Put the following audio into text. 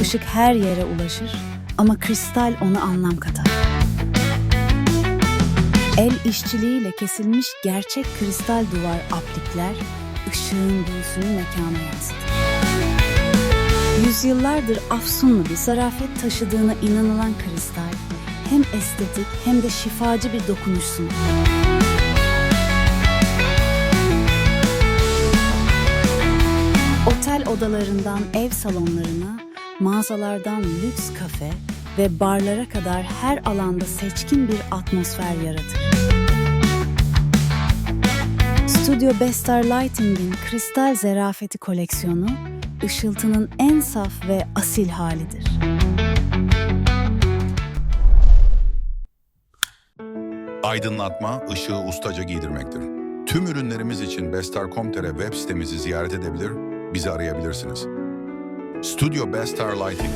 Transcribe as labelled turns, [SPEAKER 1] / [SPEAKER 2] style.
[SPEAKER 1] Işık her yere ulaşır ama kristal ona anlam katar. El işçiliğiyle kesilmiş gerçek kristal duvar aplikler ışığın büyüsünü mekana yansıtır. Yüzyıllardır afsunlu bir zarafet taşıdığına inanılan kristal hem estetik hem de şifacı bir dokunuş sunar. Otel odalarından ev salonlarına, mağazalardan lüks kafe ve barlara kadar her alanda seçkin bir atmosfer yaratır. Studio Bestar Lighting'in kristal zerafeti koleksiyonu, ışıltının en saf ve asil halidir.
[SPEAKER 2] Aydınlatma, ışığı ustaca giydirmektir. Tüm ürünlerimiz için Bestar.com.tr web sitemizi ziyaret edebilir, bizi arayabilirsiniz. Studio Bestar Lighting,